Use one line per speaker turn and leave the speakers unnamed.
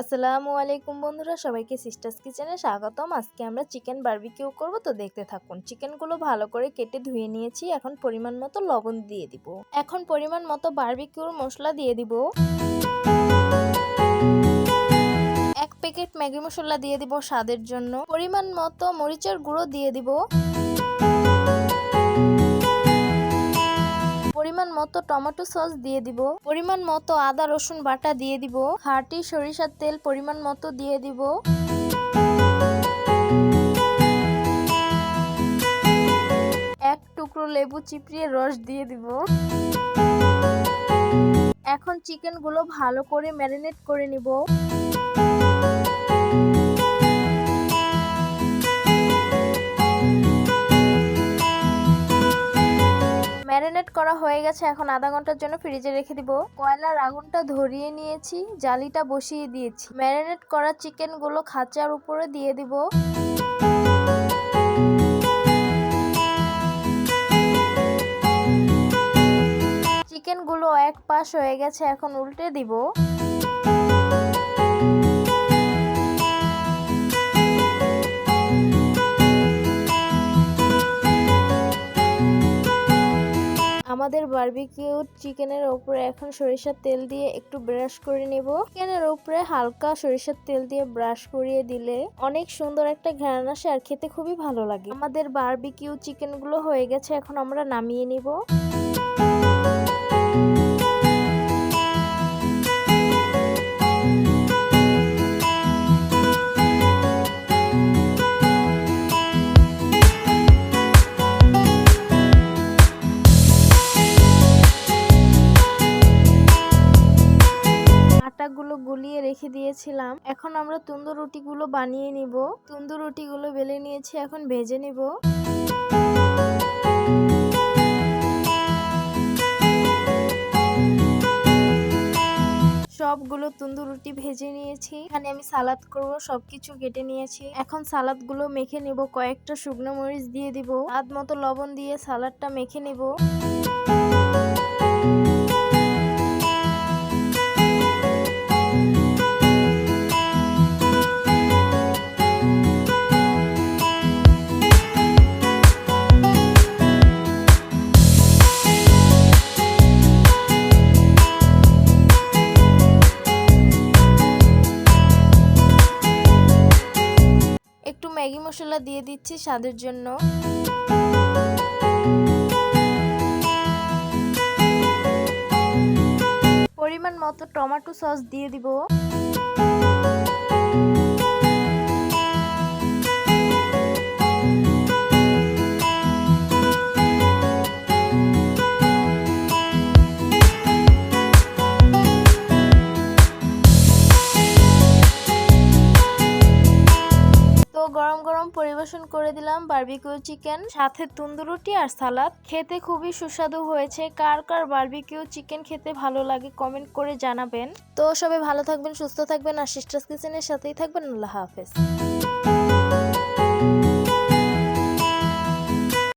আসসালামু আলাইকুম বন্ধুরা, সবাইকে সিস্টার্স কিচেনে স্বাগতম। আজকে আমরা চিকেন বারবিকিউ করব, তো দেখতে থাকুন। চিকেনগুলো ভালো করে কেটে ধুয়ে নিয়েছি, এখন পরিমাণ মতো লবণ দিয়ে দিব। এখন পরিমাণ মতো বারবিকিউর মশলা দিয়ে দিব। এক প্যাকেট ম্যাগি মশলা দিয়ে দিব স্বাদের জন্য। পরিমাণ মতো মরিচের গুঁড়ো দিয়ে দিব। পরিমাণ মতো টমেটো সস দিয়ে দিব, পরিমাণ মতো আদা, রসুন বাটা দিয়ে দিব খাঁটি সরিষার তেল পরিমাণ মতো দিয়ে দিব। এক টুকরো লেবু চিপড়িয়ে রস দিয়ে দিব। এখন চিকেনগুলো ভালো করে ম্যারিনেট করে নিব। করা হয়ে গেছে, এখন আধা ঘণ্টার জন্য ফ্রিজে রেখে দিব। কয়লার আগুনটা ধরিয়ে নিয়েছি, জালিটা বসিয়ে দিয়েছি। ম্যারিনেট করা চিকেনগুলো খাঁচার উপরে দিয়ে দিব। চিকেনগুলো এক পাশ হয়ে গেছে, এখন উল্টে দিব। আমাদের বার্বিকিউ চিকেনের উপরে এখন সরিষার তেল দিয়ে একটু ব্রাশ করে নেব। চিকেনের উপরে হালকা সরিষার তেল দিয়ে ব্রাশ করিয়ে দিলে অনেক সুন্দর একটা ঘ্রাণ আসে আর খেতে খুবই ভালো লাগে। আমাদের বার্বিকিউ চিকেনগুলো হয়ে গেছে, এখন আমরা নামিয়ে নিব। আটাগুলো গুলিয়ে রেখে দিয়েছিলাম। এখন আমরা তুন্দুর রুটিগুলো বানিয়ে নিব। তুন্দুর রুটিগুলো বেলে নিয়েছি, এখন ভেজে নিব। সবগুলো তুন্দুর রুটি ভেজে নিয়েছি। এখানে আমি সালাদ করব, সবকিছু কেটে নিয়েছি। এখন সালাদগুলো মেখে নিব, কয়েকটা শুকনো মরিচ দিয়ে দিব। আধ মতো লবণ দিয়ে সালাদটা মেখে নিব। মশলা দিয়ে দিচ্ছি স্বাদের জন্য। পরিমাণ মতো টমেটো সস দিয়ে দিব। পরিবেশন করে দিলাম বার্বিকিউ চিকেন সাথে তন্দুরুটি আর সালাদ। খেতে খুবই সুস্বাদু হয়েছে। কার কার বার্বিকিউ চিকেন খেতে ভালো লাগে কমেন্ট করে জানাবেন। তো সবাই ভালো থাকবেন, সুস্থ থাকবেন, আর সিস্টার্স কিচেনের সাথেই থাকবেন। আল্লাহ হাফেজ।